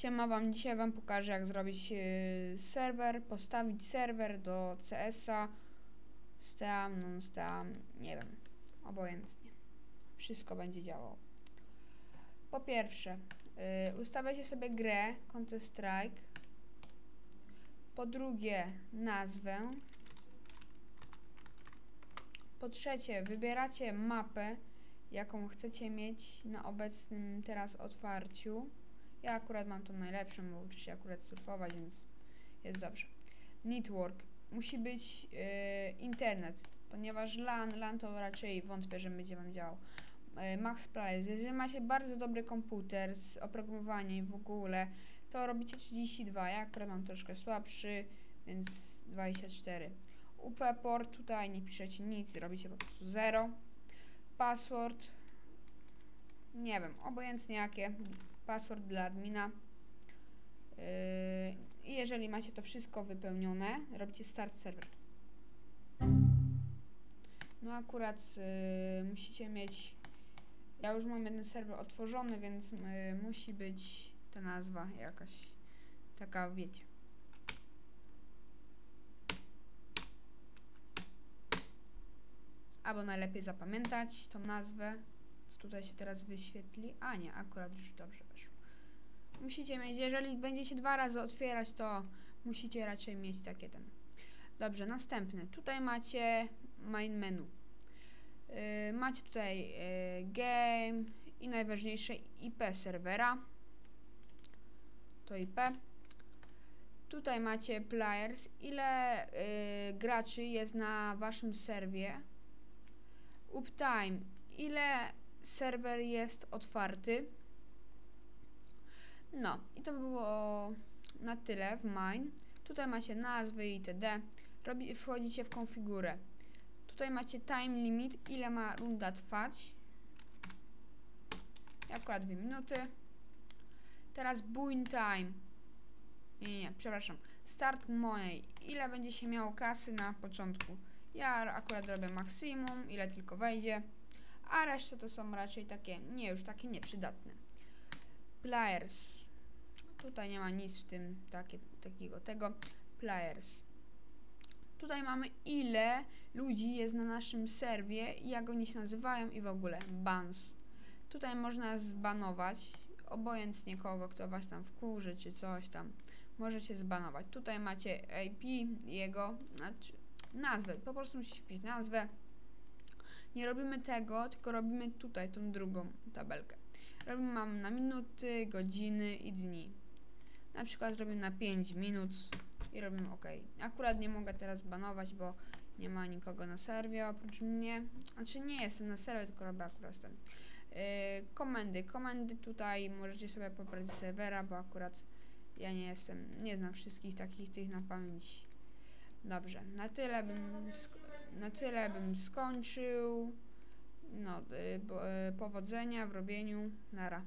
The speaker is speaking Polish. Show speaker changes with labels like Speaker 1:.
Speaker 1: Siema wam, dzisiaj wam pokażę jak zrobić yy, serwer, postawić serwer do CS-a Steam, non Steam, nie wiem, obojętnie. Wszystko będzie działało. Po pierwsze, yy, ustawiacie sobie grę Counter Strike. Po drugie, nazwę. Po trzecie, wybieracie mapę, jaką chcecie mieć na obecnym teraz otwarciu. Ja akurat mam tą najlepszą, bo uczę się akurat surfować, więc jest dobrze. Network. Musi być yy, internet, ponieważ LAN, LAN to raczej wątpię, że będzie Wam działał. Yy, Max Price. Jeżeli macie bardzo dobry komputer z oprogramowaniem w ogóle, to robicie 32. Ja akurat mam troszkę słabszy, więc 24. UP port, tutaj nie piszecie nic, robicie po prostu 0. Password nie wiem, obojętnie jakie, password dla admina. Yy, jeżeli macie to wszystko wypełnione, robicie start server. No akurat yy, musicie mieć, ja już mam jeden serwer otworzony, więc yy, musi być ta nazwa jakaś taka, wiecie. Albo najlepiej zapamiętać tą nazwę tutaj się teraz wyświetli. A nie, akurat już dobrze weszło. Musicie mieć, jeżeli będziecie dwa razy otwierać, to musicie raczej mieć takie ten. Dobrze, następny. Tutaj macie main menu. Yy, macie tutaj yy, game i najważniejsze IP serwera. To IP. Tutaj macie players, ile yy, graczy jest na waszym serwie. Uptime, ile serwer jest otwarty. No i to by było na tyle w mine. Tutaj macie nazwy itd. Robi, wchodzicie w konfigurę. Tutaj macie time limit, ile ma runda trwać. Akurat 2 minuty. Teraz buin time. Nie, nie, przepraszam. Start money. Ile będzie się miało kasy na początku? Ja akurat robię maksimum, ile tylko wejdzie a reszta to są raczej takie, nie już takie nieprzydatne. Players. Tutaj nie ma nic w tym takie, takiego tego. Players. Tutaj mamy ile ludzi jest na naszym serwie, jak oni się nazywają i w ogóle. Bans. Tutaj można zbanować obojętnie kogo, kto was tam wkurzy czy coś tam. Możecie zbanować. Tutaj macie IP, jego, znaczy nazwę. Po prostu musicie wpisać nazwę nie robimy tego, tylko robimy tutaj tą drugą tabelkę. Robimy mam na minuty, godziny i dni. Na przykład zrobimy na 5 minut i robimy OK. Akurat nie mogę teraz banować, bo nie ma nikogo na serwie oprócz mnie. Znaczy nie jestem na serwie, tylko robię akurat ten. Yy, komendy. Komendy tutaj możecie sobie pobrać z serwera, bo akurat ja nie jestem, nie znam wszystkich takich tych na pamięć. Dobrze, na tyle bym, na tyle bym skończył. No, y, y, powodzenia w robieniu. Nara.